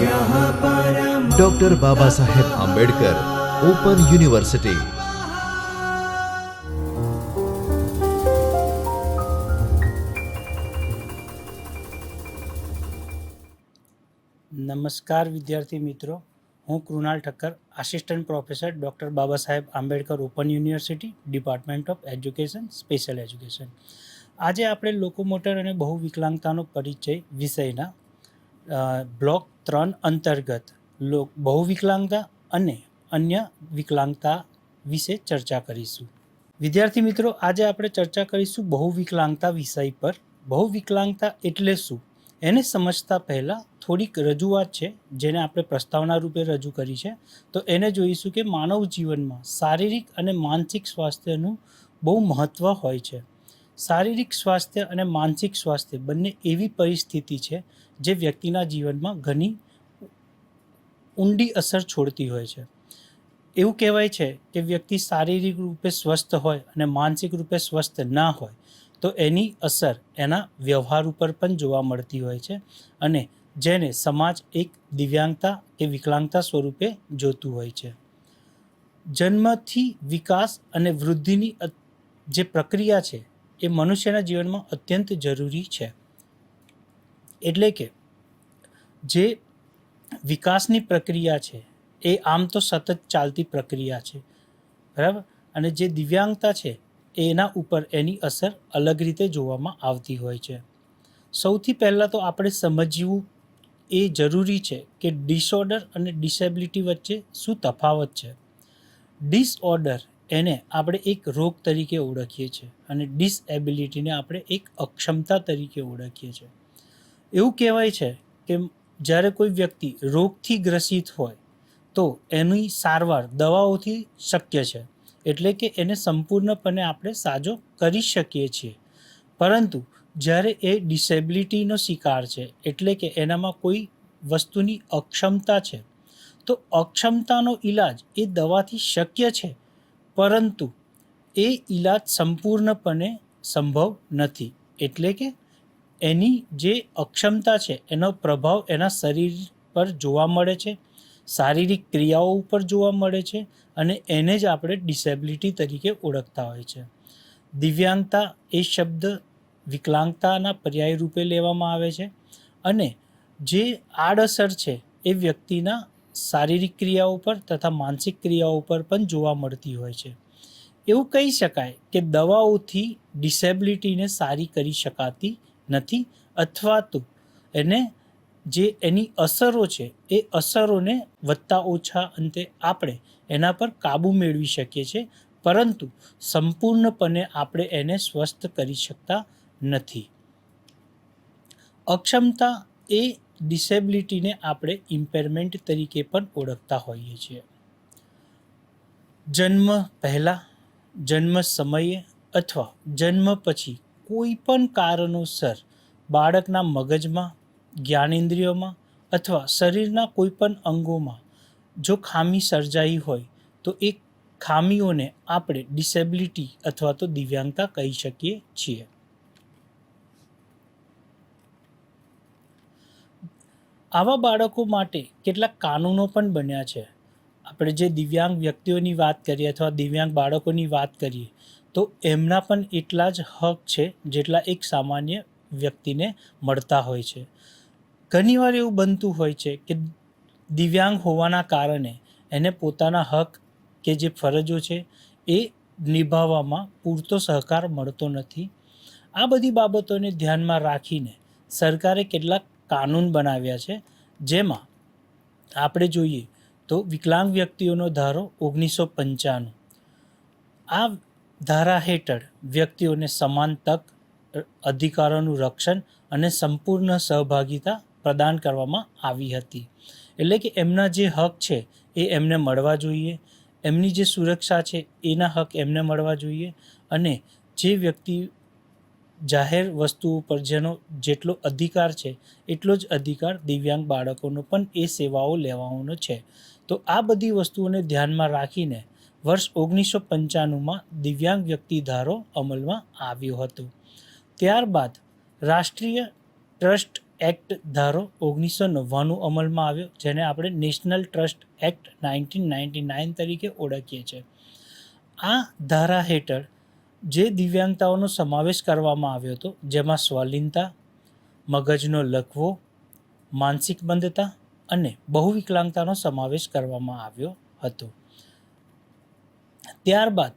Doctor બાબા Saheb Ambedkar open university નમસ્કાર વિદ્યાર્થી મિત્રો. હું Krunal Thakkar assistant professor doctor Baba Saheb Ambedkar open university department of education special education આજે આપણે લોકોમોટર અને બહુ વિકલાંગતાનો પરિચય વિષયના બ્લોક ત્રણ અંતર્ગત લોક બહુ વિકલાંગતા અને અન્ય વિકલાંગતા વિશે ચર્ચા કરીશું. વિદ્યાર્થી મિત્રો, આજે આપણે ચર્ચા કરીશું બહુ વિકલાંગતા વિષય પર. બહુ વિકલાંગતા એટલે શું? એને સમજતા પહેલાં થોડીક રજૂઆત છે, જેને આપણે પ્રસ્તાવના રૂપે રજૂ કરી છે. તો એને જોઈશું કે માનવ જીવનમાં શારીરિક અને માનસિક સ્વાસ્થ્યનું બહુ મહત્ત્વ હોય છે. શારીરિક સ્વાસ્થ્ય અને માનસિક સ્વાસ્થ્ય બંને એવી પરિસ્થિતિ છે જે વ્યક્તિના જીવનમાં ઘણી ઊંડી અસર છોડતી હોય છે. એવું કહેવાય છે કે વ્યક્તિ શારીરિક રૂપે સ્વસ્થ હોય અને માનસિક રૂપે સ્વસ્થ ના હોય, તો એની અસર એના વ્યવહાર ઉપર પણ જોવા મળતી હોય છે અને જેને સમાજ એક દિવ્યાંગતા કે વિકલાંગતા સ્વરૂપે જોતું હોય છે. જન્મથી વિકાસ અને વૃદ્ધિની જે પ્રક્રિયા છે એ મનુષ્યના જીવનમાં અત્યંત જરૂરી છે. એટલે કે જે વિકાસની પ્રક્રિયા છે, એ આમ તો સતત ચાલતી પ્રક્રિયા છે. બરાબર? અને જે દિવ્યાંગતા છે, એના ઉપર એની અસર અલગ રીતે જોવામાં આવતી હોય છે. સૌથી પહેલાં તો આપણે સમજવું એ જરૂરી છે કે ડિસઓર્ડર અને ડિસેબિલિટી વચ્ચે શું તફાવત છે. ડિસઓર્ડર એને આપણે એક રોગ તરીકે ઓળખીએ છીએ અને ડિસએબિલિટીને આપણે એક અક્ષમતા તરીકે ઓળખીએ છીએ. એવું કહેવાય છે કે જ્યારે કોઈ વ્યક્તિ રોગથી ગ્રસિત હોય, તો એની સારવાર દવાઓથી શક્ય છે. એટલે કે એને સંપૂર્ણપણે આપણે સાજો કરી શકીએ છીએ. પરંતુ જ્યારે એ ડિસેબિલિટીનો શિકાર છે, એટલે કે એનામાં કોઈ વસ્તુની અક્ષમતા છે, તો અક્ષમતાનો ઈલાજ એ દવાથી શક્ય છે? પરંતુ એ ઈલાજ સંપૂર્ણપણે સંભવ નથી. એટલે કે એની જે અક્ષમતા છે, એનો પ્રભાવ એના શરીર પર જોવા મળે છે, શારીરિક ક્રિયાઓ ઉપર જોવા મળે છે અને એને જ આપણે ડિસેબિલિટી તરીકે ઓળખતા હોય છે. દિવ્યાંગતા એ શબ્દ વિકલાંગતાના પર્યાય રૂપે લેવામાં આવે છે અને જે આડઅસર છે એ વ્યક્તિના શારીરિક ક્રિયાઓ પર તથા માનસિક ક્રિયાઓ પર પણ જોવા મળતી હોય છે. એવું કહી શકાય કે દવાઓથી ડિસેબિલિટીને સારી કરી શકાતી નથી અથવા તો એને જે એની અસરો છે એ અસરોને વધતા ઓછા અંતે આપણે એના પર કાબૂ મેળવી શકીએ છીએ, પરંતુ સંપૂર્ણપણે આપણે એને સ્વસ્થ કરી શકતા નથી. અક્ષમતા એ ડિસેબિલિટીને આપણે ઇમ્પેરમેન્ટ તરીકે પણ ઓળખતા હોઈએ છીએ. જન્મ પહેલાં, જન્મ સમયે અથવા જન્મ પછી કોઈ પણ કારણોસર બાળકના મગજમાં, જ્ઞાનેન્દ્રિયોમાં અથવા શરીરના કોઈ પણ અંગોમાં જો ખામી સર્જાઈ હોય તો એ ખામીઓને આપણે ડિસેબિલિટી અથવા તો દિવ્યાંગતા કહી શકીએ છીએ. આવા બાળકો માટે કેટલાક કાનૂનો પણ બન્યા છે. આપણે જે દિવ્યાંગ વ્યક્તિઓની વાત કરીએ અથવા દિવ્યાંગ બાળકોની વાત કરીએ, તો એમના પણ એટલા જ હક છે જેટલા એક સામાન્ય વ્યક્તિને મળતા હોય છે. ઘણીવાર એવું બનતું હોય છે કે દિવ્યાંગ હોવાના કારણે એને પોતાના હક કે જે ફરજો છે એ નિભાવવામાં પૂરતો સહકાર મળતો નથી. આ બધી બાબતોને ધ્યાનમાં રાખીને સરકારે કેટલાક કાનૂન બનાવ્યા છે જેમાં આપણે જોઈએ તો વિકલાંગ વ્યક્તિઓનો ધારો ઓગણીસો પંચાણું. આ ધારા હેઠળ વ્યક્તિઓને સમાન તક અધિકારોનું રક્ષણ અને સંપૂર્ણ સહભાગિતા પ્રદાન કરવામાં આવી હતી. એટલે કે એમના જે હક છે એ એમને મળવા જોઈએ, એમની જે સુરક્ષા છે એના હક એમને મળવા જોઈએ અને જે વ્યક્તિ જાહેર વસ્તુઓ પર જેનો જેટલો અધિકાર છે, એટલો જ અધિકાર દિવ્યાંગ બાળકોનો પણ એ સેવાઓ લેવાનો છે. તો આ બધી વસ્તુઓને ધ્યાનમાં રાખીને વર્ષ ઓગણીસો પંચાણુંમાં દિવ્યાંગ વ્યક્તિ ધારો અમલમાં આવ્યો હતો. ત્યારબાદ રાષ્ટ્રીય ટ્રસ્ટ એક્ટ ધારો ઓગણીસો નવ્વાણું અમલમાં આવ્યો, જેને આપણે national trust act nineteen ninety nine તરીકે ઓળખીએ છીએ. આ ધારા હેઠળ જે દિવ્યાંગતાઓનો સમાવેશ કરવામાં આવ્યો હતો, જેમાં સ્વલિનતા, મગજનો લકવો, માનસિક બંધતા અને બહુવિકલાંગતાનો સમાવેશ કરવામાં આવ્યો હતો. ત્યારબાદ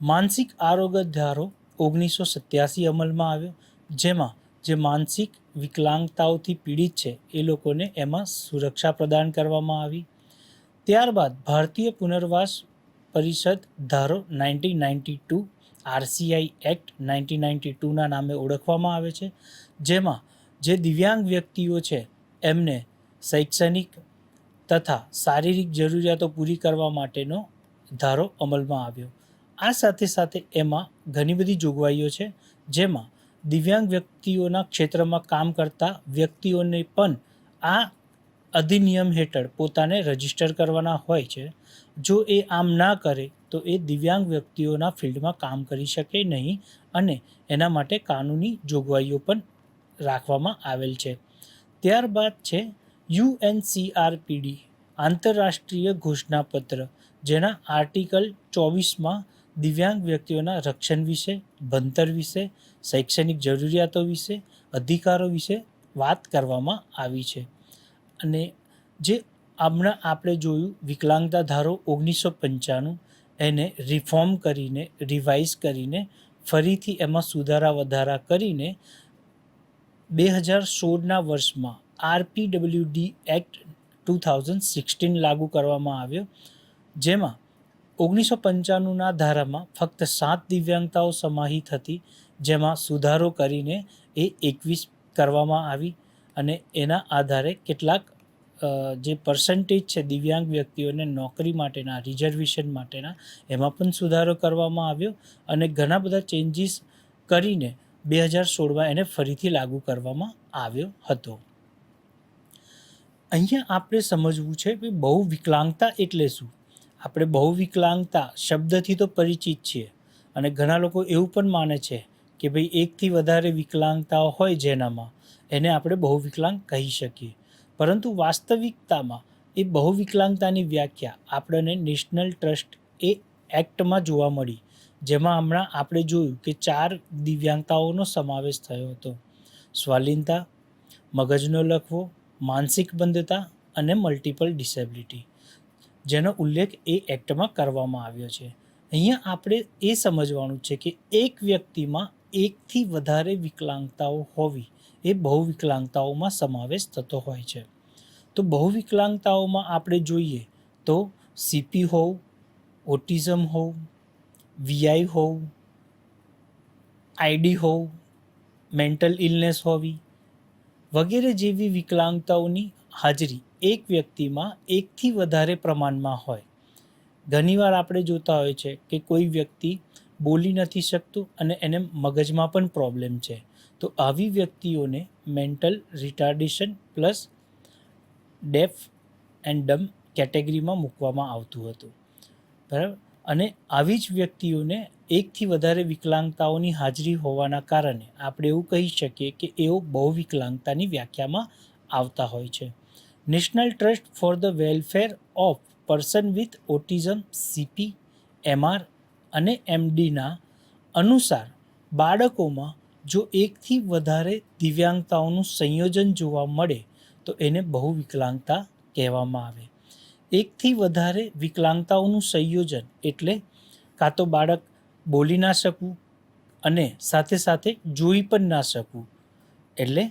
માનસિક આરોગ્ય ધારો ઓગણીસો સત્યાસી અમલમાં આવ્યો, જેમાં જે માનસિક વિકલાંગતાઓથી પીડિત છે, એ લોકોને એમાં સુરક્ષા પ્રદાન કરવામાં આવી. ત્યારબાદ ભારતીય પુનર્વાસ પરિષદ ધારો nineteen ninety two RCI act nineteen ninety ટુના નામે ઓળખવામાં આવે છે, જેમાં જે દિવ્યાંગ વ્યક્તિઓ છે, એમને શૈક્ષણિક તથા શારીરિક જરૂરિયાતો પૂરી કરવા માટેનો ધારો અમલમાં આવ્યો. આ સાથે સાથે એમાં ઘણી બધી જોગવાઈઓ છે, જેમાં દિવ્યાંગ વ્યક્તિઓના ક્ષેત્રમાં કામ કરતા વ્યક્તિઓને પણ આ અધિનિયમ હેઠળ પોતાને રજિસ્ટર કરવાના હોય છે. જો એ આમ ના કરે તો એ દિવ્યાંગ વ્યક્તિઓના ફિલ્ડમાં કામ કરી શકે નહીં અને એના માટે કાનૂની જોગવાઈઓ પણ રાખવામાં આવેલ છે. ત્યારબાદ છે યુએનસીઆરપીડી, આંતરરાષ્ટ્રીય ઘોષણાપત્ર, જેના આર્ટિકલ ચોવીસમાં દિવ્યાંગ વ્યક્તિઓના રક્ષણ વિશે, ભણતર વિશે, શૈક્ષણિક જરૂરિયાતો વિશે, અધિકારો વિશે વાત કરવામાં આવી છે. અને જે હમણાં આપણે જોયું વિકલાંગતા ધારો ઓગણીસો પંચાણું એને રિફોર્મ કરીને રિવાઇઝ કરીને, ફરીથી એમાં સુધારા વધારા કરીને બે હજાર સોળના વર્ષમાં RPWD act two thousand sixteen લાગુ કરવામાં આવ્યો, જેમાં ઓગણીસો પંચાણુંના ધારામાં ફક્ત સાત દિવ્યાંગતાઓ સમાહિત હતી, જેમાં સુધારો કરીને એ એકવીસ કરવામાં આવી અને એના આધારે કેટલાક જે પર્સન્ટેજ છે દિવ્યાંગ વ્યક્તિઓને નોકરી માટેના રિઝર્વેશન માટેના, એમાં પણ સુધારો કરવામાં આવ્યો અને ઘણા બધા ચેન્જીસ કરીને બે હજાર સોળમાં એને ફરીથી લાગુ કરવામાં આવ્યો હતો. અહીંયા આપણે સમજવું છે કે બહુ વિકલાંગતા એટલે શું? આપણે બહુ વિકલાંગતા શબ્દથી તો પરિચિત છીએ અને ઘણા લોકો એવું પણ માને છે કે ભાઈ એકથી વધારે વિકલાંગતાઓ હોય જેનામાં એને આપણે બહુ વિકલાંગ કહી શકીએ. પરંતુ વાસ્તવિકતામાં એ બહુ વિકલાંગતાની વ્યાખ્યા આપણને નેશનલ ટ્રસ્ટ એ એક્ટમાં જોવા મળી, જેમાં હમણાં આપણે જોયું કે ચાર દિવ્યાંગતાઓનો સમાવેશ થયો હતો. સ્વાલિનતા, મગજનો લખવો, માનસિક બંધતા અને મલ્ટિપલ ડિસેબિલિટી જેનો ઉલ્લેખ એ એક્ટમાં કરવામાં આવ્યો છે. અહીંયા આપણે એ સમજવાનું છે કે એક વ્યક્તિમાં એકથી વધારે વિકલાંગતાઓ હોવી એ બહુ વિકલાંગતાઓમાં સમાવેશ થતો હોય છે. તો બહુ વિકલાંગતાઓમાં આપણે જોઈએ તો સીપી હોવ ઓટિઝમ હોવ વીઆઈ હોવ આઈડી હોવ મેન્ટલ ઇલનેસ હોવી વગેરે જેવી વિકલાંગતાઓની હાજરી એક વ્યક્તિમાં એકથી વધારે પ્રમાણમાં હોય. ઘણીવાર આપણે જોતા હોય છે કે કોઈ વ્યક્તિ બોલી નથી શકતું અને એને મગજમાં પણ પ્રોબ્લેમ છે. તો આવી વ્યક્તિઓને mental retardation plus deaf and dumb કેટેગરીમાં મૂકવામાં આવતું હતું. બરાબર? અને આવી જ વ્યક્તિઓને એકથી વધારે વિકલાંગતાઓની હાજરી હોવાના કારણે આપણે એવું કહી શકીએ કે એઓ બહુ વિકલાંગતાની વ્યાખ્યામાં આવતા હોય છે. National trust for the welfare of person with autism CP MR અને એમડીના અનુસાર બાળકોમાં જો એકથી વધારે દિવ્યાંગતાઓનું સંયોજન જોવા મળે, તો એને બહુ વિકલાંગતા કહેવામાં આવે. એકથી વધારે વિકલાંગતાઓનું સંયોજન એટલે કાં તો બાળક બોલી ના શકવું અને સાથે સાથે જોઈ પણ ના શકવું. એટલે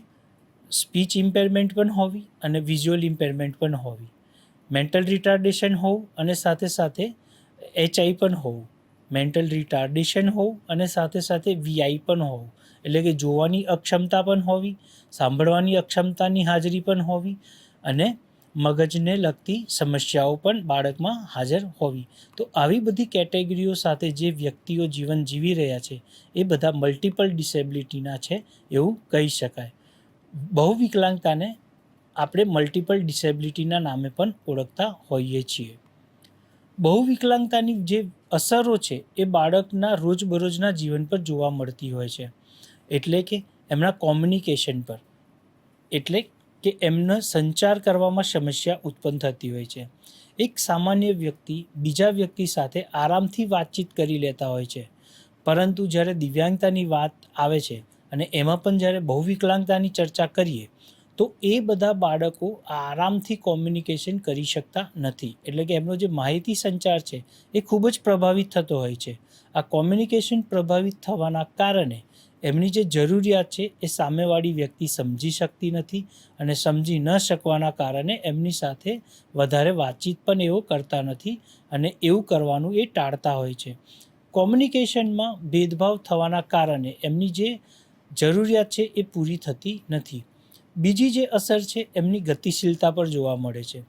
સ્પીચ ઇમ્પેરમેન્ટ પણ હોવી અને વિઝ્યુઅલ ઇમ્પેરમેન્ટ પણ હોવી. મેન્ટલ રિટાર્ડેશન હોવું અને સાથે સાથે એચઆઈ પણ હોવું. મેન્ટલ રિટાર્ડેશન હોવું અને સાથે સાથે વીઆઈ પણ હોવું. એટલે કે જોવાની અક્ષમતા પણ હોવી, સાંભળવાની અક્ષમતાની હાજરી પણ હોવી અને મગજને લગતી સમસ્યાઓ પણ બાળકમાં હાજર હોવી. તો આવી બધી કેટેગરીઓ સાથે જે વ્યક્તિઓ જીવન જીવી રહ્યા છે, એ બધા મલ્ટિપલ ડિસેબિલિટીના છે એવું કહી શકાય. બહુ વિકલાંગતાને આપણે મલ્ટિપલ ડિસેબિલિટીના નામે પણ ઓળખતા હોઈએ છીએ. બહુ વિકલાંગતાની જે અસરો છે, એ બાળકના રોજબરોજના જીવન પર જોવા મળતી હોય છે. એટલે કે એમના કોમ્યુનિકેશન પર. એટલે કે એમનો સંચાર કરવામાં સમસ્યા ઉત્પન્ન થતી હોય છે. એક સામાન્ય વ્યક્તિ બીજા વ્યક્તિ સાથે આરામથી વાતચીત કરી લેતા હોય છે. પરંતુ જ્યારે દિવ્યાંગતાની વાત આવે છે અને એમાં પણ જ્યારે બહુવિકલાંગતાની ચર્ચા કરીએ, તો એ બધા બાળકો આરામથી કોમ્યુનિકેશન કરી શકતા નથી. એટલે કે એમનો જે માહિતી સંચાર છે એ ખૂબ જ પ્રભાવિત થતો હોય છે. આ કોમ્યુનિકેશન પ્રભાવિત થવાના કારણે એમની જે જરૂરિયાત છે એ સામેવાળી વ્યક્તિ સમજી શકતી નથી અને સમજી ન શકવાના કારણે એમની સાથે વધારે વાતચીત પણ એવો કરતા નથી અને એવું કરવાનું એ ટાળતા હોય છે. કોમ્યુનિકેશનમાં ભેદભાવ થવાના કારણે એમની જે જરૂરિયાત છે એ પૂરી થતી નથી. બીજી જે અસર છે એમની ગતિશીલતા પર જોવા મળે છે.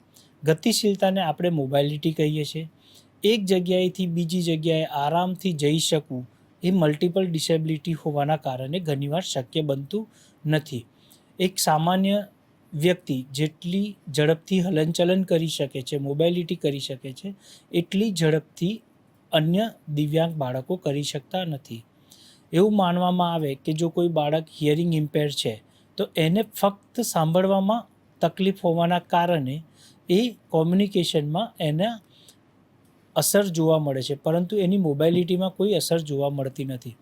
ગતિશીલતાને આપણે મોબાઇલિટી કહીએ છીએ. એક જગ્યાએથી બીજી જગ્યાએ આરામથી જઈ શકવું એ મલ્ટિપલ ડિસેબિલિટી હોવાના કારણે ઘણીવાર શક્ય બનતું નથી. એક સામાન્ય વ્યક્તિ જેટલી ઝડપથી હલનચલન કરી શકે છે મોબાઇલિટી કરી શકે છે, એટલી ઝડપથી અન્ય દિવ્યાંગ બાળકો કરી શકતા નથી. એવું માનવામાં આવે કે જો કોઈ બાળક હિયરિંગ ઇમ્પેર છે, તો એને ફક્ત સાંભળવામાં તકલીફ હોવાના કારણે એ કોમ્યુનિકેશનમાં એના અસર જોવા મળે છે, પરંતુ એની મોબાઇલિટીમાં કોઈ અસર જોવા મળતી નથી.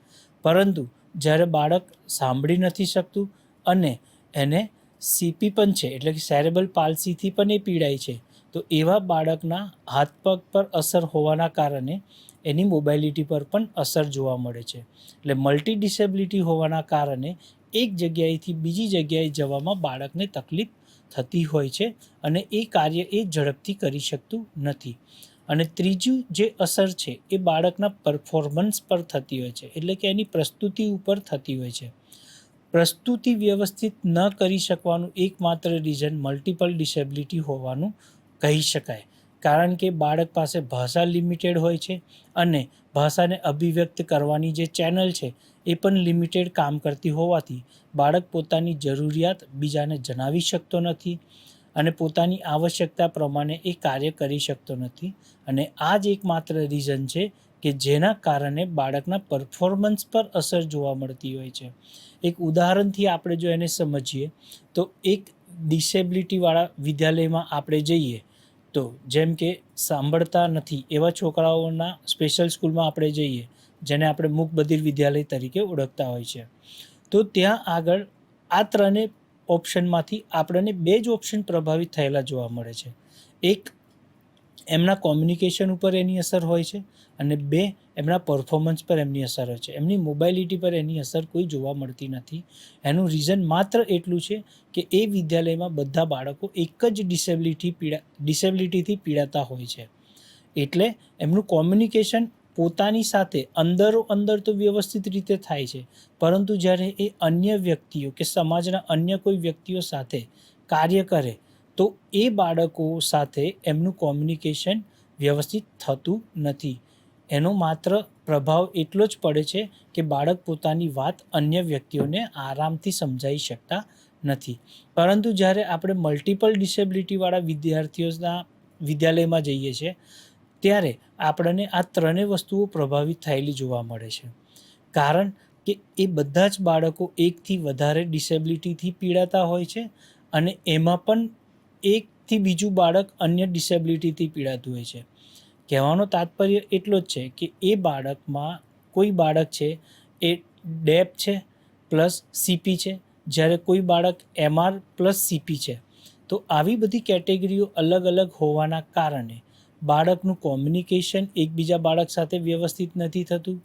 પરંતુ જ્યારે બાળક સાંભળી નથી શકતું અને એને સીપી પણ છે, એટલે કે સેરેબલ પાલસીથી પણ એ પીડાય છે, તો એવા બાળકના હાથ પગ પર અસર હોવાના કારણે એની મોબાઇલિટી પર પણ અસર જોવા મળે છે. એટલે મલ્ટી ડિસેબિલિટી હોવાના કારણે એક જગ્યાએથી બીજી જગ્યાએ જવામાં બાળકને તકલીફ થતી હોય છે અને એ કાર્ય એ ઝડપથી કરી શકતું નથી. અને ત્રીજું જે અસર છે એ બાળકના પરફોર્મન્સ પર થતી હોય છે. એટલે કે એની પ્રસ્તુતિ ઉપર થતી હોય છે. પ્રસ્તુતિ વ્યવસ્થિત ન કરી શકવાનું એકમાત્ર રીઝન મલ્ટિપલ ડિસેબિલિટી હોવાનું કહી શકાય. કારણ કે બાળક પાસે ભાષા લિમિટેડ હોય છે અને ભાષાને અભિવ્યક્ત કરવાની જે ચેનલ છે એ પણ લિમિટેડ કામ કરતી હોવાથી બાળક પોતાની જરૂરિયાત બીજાને જણાવી શકતો નથી. અને પોતાની આવશ્યકતા પ્રમાણે એ કાર્ય કરી શકતો નથી. અને આ જ એકમાત્ર રીઝન છે કે જેના કારણે બાળકના પરફોર્મન્સ પર અસર જોવા મળતી હોય છે. એક ઉદાહરણથી આપણે જો એને સમજીએ, તો એક ડિસેબિલિટીવાળા વિદ્યાલયમાં આપણે જઈએ, તો જેમ કે સાંભળતા નથી એવા છોકરાઓના સ્પેશિયલ સ્કૂલમાં આપણે જઈએ, જેને આપણે મૂકબધિર વિદ્યાલય તરીકે ઓળખતા હોય છે. તો ત્યાં આગળ આ ત્રણેય ઓપ્શનમાંથી આપણને બે જ ઓપ્શન પ્રભાવિત થયેલા જોવા મળે છે. એક, એમના કોમ્યુનિકેશન ઉપર એની અસર હોય છે અને બે, એમના પરફોર્મન્સ પર એમની અસર હોય છે. એમની મોબાઇલિટી પર એની અસર કોઈ જોવા મળતી નથી. એનું રીઝન માત્ર એટલું છે કે એ વિદ્યાલયમાં બધા બાળકો એક જ ડિસેબિલિટી પીડા ડિસેબિલિટીથી પીડાતા હોય છે. એટલે એમનું કોમ્યુનિકેશન પોતાની સાથે અંદરો અંદર તો વ્યવસ્થિત રીતે થાય છે. પરંતુ જ્યારે એ અન્ય વ્યક્તિઓ કે સમાજના અન્ય કોઈ વ્યક્તિઓ સાથે કાર્ય કરે, તો એ બાળકો સાથે એમનું કોમ્યુનિકેશન વ્યવસ્થિત થતું નથી. એનો માત્ર પ્રભાવ એટલો જ પડે છે કે બાળક પોતાની વાત અન્ય વ્યક્તિઓને આરામથી સમજાવી શકતા નથી. પરંતુ જ્યારે આપણે મલ્ટિપલ ડિસેબિલિટીવાળા વિદ્યાર્થીઓના વિદ્યાલયમાં જઈએ છીએ ત્યારે આપણને આ ત્રણેય વસ્તુઓ પ્રભાવિત થયેલી જોવા મળે છે. કારણ કે એ બધા જ બાળકો એકથી વધારે ડિસેબિલિટીથી પીડાતા હોય છે અને એમાં પણ એકથી બીજું બાળક અન્ય ડિસેબિલિટીથી પીડાતું હોય છે. કહેવાનો તાત્પર્ય એટલો જ છે કે એ બાળકમાં કોઈ બાળક છે એ ડેપ છે પ્લસ સીપી છે. જ્યારે કોઈ બાળક એમઆર પ્લસ સીપી છે. તો આવી બધી કેટેગરીઓ અલગ અલગ હોવાના કારણે બાળકનું કોમ્યુનિકેશન એકબીજા બાળક સાથે વ્યવસ્થિત નથી થતું.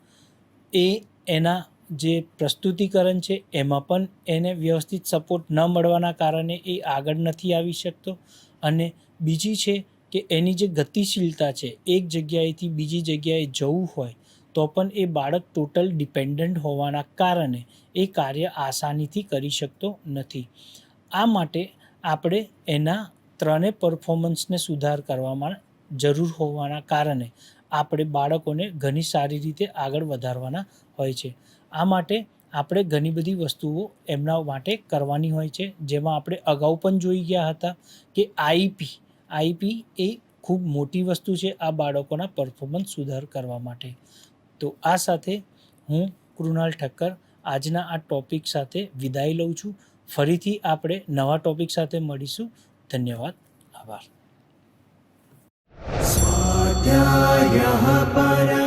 એ એના જે પ્રસ્તુતિકરણ છે, એમાં પણ એને વ્યવસ્થિત સપોર્ટ ન મળવાના કારણે એ આગળ નથી આવી શકતો. અને બીજી છે કે એની જે ગતિશીલતા છે, એક જગ્યાએથી બીજી જગ્યાએ જવું હોય, તો પણ એ બાળક ટોટલ ડિપેન્ડન્ટ હોવાના કારણે એ કાર્ય આસાનીથી કરી શકતો નથી. આ માટે આપણે એના ત્રણેય પરફોર્મન્સને સુધાર કરવામાં જરૂર હોવાના કારણે આપણે બાળકોને ઘણી સારી રીતે આગળ વધારવાના હોય છે. આ માટે આપણે ઘણી બધી વસ્તુઓ એમના માટે કરવાની હોય છે. જેમાં આપણે અગાઉ પણ જોઈ ગયા હતા કે આઈપી આઈપી એ ખૂબ મોટી વસ્તુ છે આ બાળકોના પરફોર્મન્સ સુધાર કરવા માટે. તો આ સાથે હું કૃણાલ ઠક્કર આજના આ ટોપિક સાથે વિદાય લઉં છું. ફરીથી આપણે નવા ટોપિક સાથે મળીશું. ધન્યવાદ. આભાર. अध्यायः पारा।